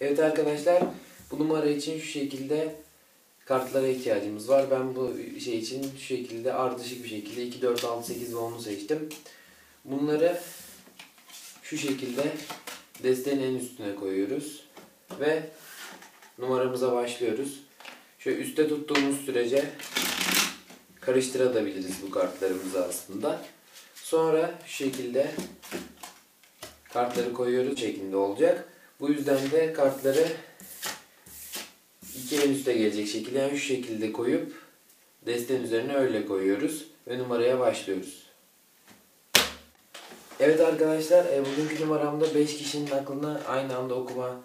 Evet arkadaşlar bu numara için şu şekilde kartlara ihtiyacımız var. Ben bu şey için şu şekilde ardışık bir şekilde 2, 4, 6, 8 ve 10'u seçtim. Bunları şu şekilde desteğin en üstüne koyuyoruz. Ve numaramıza başlıyoruz. Şöyle üstte tuttuğumuz sürece karıştırabiliriz bu kartlarımızı aslında. Sonra şu şekilde kartları koyuyoruz şeklinde olacak. Bu yüzden de kartları iki en üste gelecek şekilde yani şu şekilde koyup desteğin üzerine öyle koyuyoruz ve numaraya başlıyoruz. Evet arkadaşlar e, bugünkü numaramda 5 kişinin aklına aynı anda okuma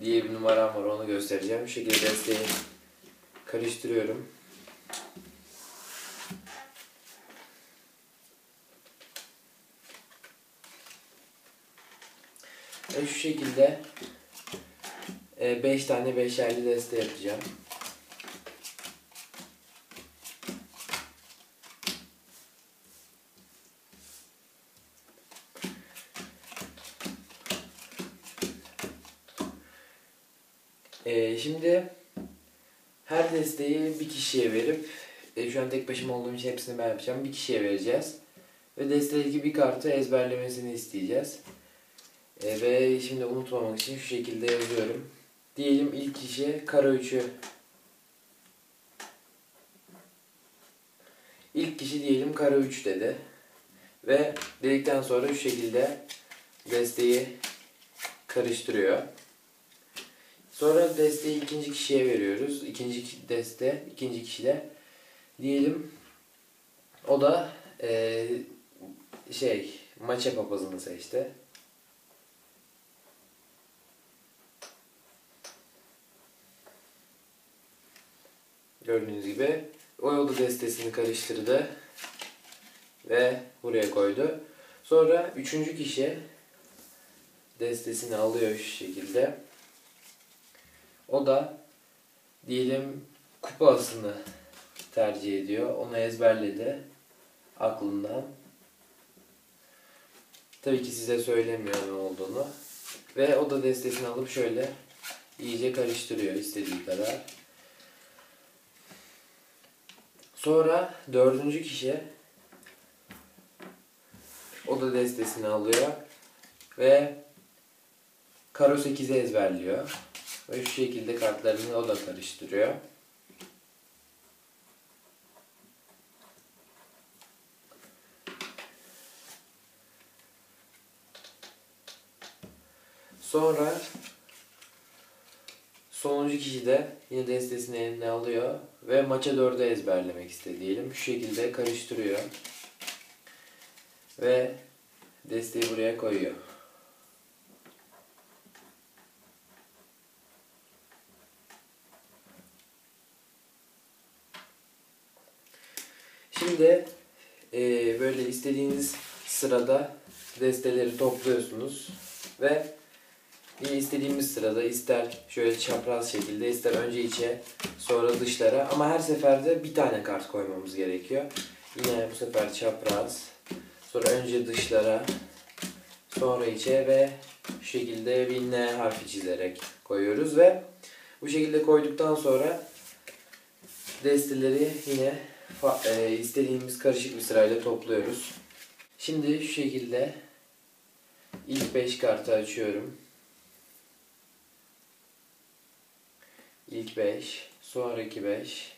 diye bir numaram var onu göstereceğim. Şu şekilde desteği karıştırıyorum. Ve şu şekilde 5 tane beşerli deste yapacağım. Ee, şimdi her desteği bir kişiye verip e, şu an tek başıma olduğum için hepsini ben yapacağım. Bir kişiye vereceğiz. Ve destedeki bir kartı ezberlemesini isteyeceğiz. E, ve şimdi unutmamak için şu şekilde yazıyorum. Diyelim ilk kişi kara 3'ü İlk kişi diyelim kara 3 dedi. Ve dedikten sonra şu şekilde desteği karıştırıyor. Sonra desteği ikinci kişiye veriyoruz. İkinci deste ikinci kişide. Diyelim o da e, şey maça papazını seçti. Gördüğünüz gibi o yolda destesini karıştırdı ve buraya koydu. Sonra üçüncü kişi destesini alıyor şu şekilde. O da diyelim kupa asını tercih ediyor. Onu ezberledi aklından. Tabii ki size söylemiyor ne olduğunu. Ve o da destesini alıp şöyle iyice karıştırıyor istediği kadar. Sonra dördüncü kişi o da destesini alıyor ve karo 8'i ezberliyor. Ve şu şekilde kartlarını o da karıştırıyor. Sonra sonuncu kişi de yine destesini eline alıyor ve maça dörde ezberlemek istediğim şu şekilde karıştırıyor ve desteği buraya koyuyor. Şimdi e, böyle istediğiniz sırada desteleri topluyorsunuz ve istediğimiz sırada ister şöyle çapraz şekilde ister önce içe sonra dışlara ama her seferde bir tane kart koymamız gerekiyor. Yine bu sefer çapraz sonra önce dışlara sonra içe ve şu şekilde bir N harfi çizerek koyuyoruz ve bu şekilde koyduktan sonra desteleri yine e, istediğimiz karışık bir sırayla topluyoruz. Şimdi şu şekilde ilk 5 kartı açıyorum. İlk 5, sonraki 5.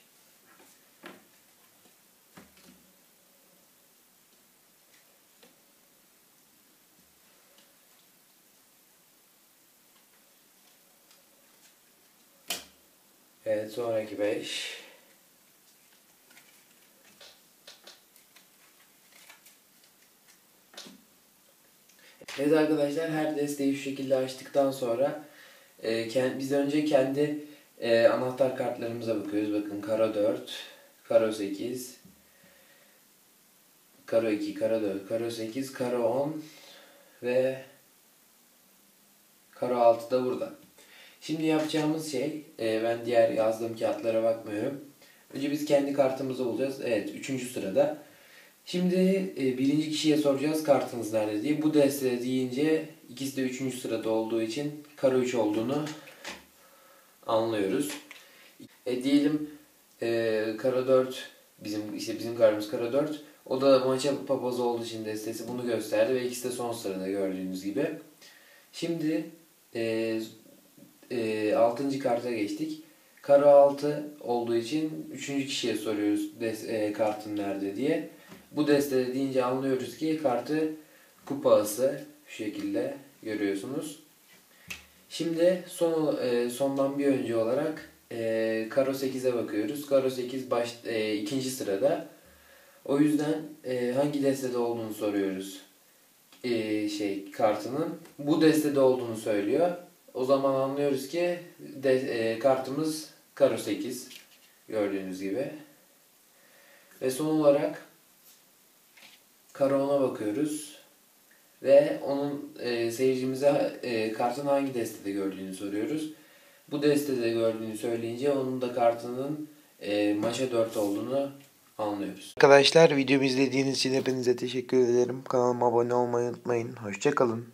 Evet, sonraki 5. Evet arkadaşlar her desteği şu şekilde açtıktan sonra e, biz önce kendi e, anahtar kartlarımıza bakıyoruz. Bakın karo 4, karo 8, karo 2, karo 4, karo 8, karo 10 ve karo 6 da burada. Şimdi yapacağımız şey, e, ben diğer yazdığım kağıtlara bakmıyorum. Önce biz kendi kartımızı bulacağız. Evet, üçüncü sırada. Şimdi e, birinci kişiye soracağız kartınız nerede diye. Bu deste deyince ikisi de üçüncü sırada olduğu için karo 3 olduğunu anlıyoruz. E, diyelim e, karo 4 bizim işte bizim kartımız karo 4. O da maça papaz olduğu için destesi bunu gösterdi ve ikisi de son sırada gördüğünüz gibi. Şimdi e, e, 6. karta geçtik. Karo 6 olduğu için 3. kişiye soruyoruz des, e, kartın nerede diye. Bu destede deyince anlıyoruz ki kartı kupa ası şu şekilde görüyorsunuz. Şimdi son e, sondan bir önce olarak e, Karo 8'e bakıyoruz. Karo 8 baş, e, ikinci sırada. O yüzden e, hangi destede olduğunu soruyoruz. E, şey kartının bu destede olduğunu söylüyor. O zaman anlıyoruz ki de, e, kartımız Karo 8 gördüğünüz gibi. Ve son olarak Karo 10'a bakıyoruz. Ve onun e, seyircimize e, kartın hangi destede gördüğünü soruyoruz. Bu destede gördüğünü söyleyince onun da kartının e, maşa 4 olduğunu anlıyoruz. Arkadaşlar videomu izlediğiniz için hepinize teşekkür ederim. Kanalıma abone olmayı unutmayın. Hoşçakalın.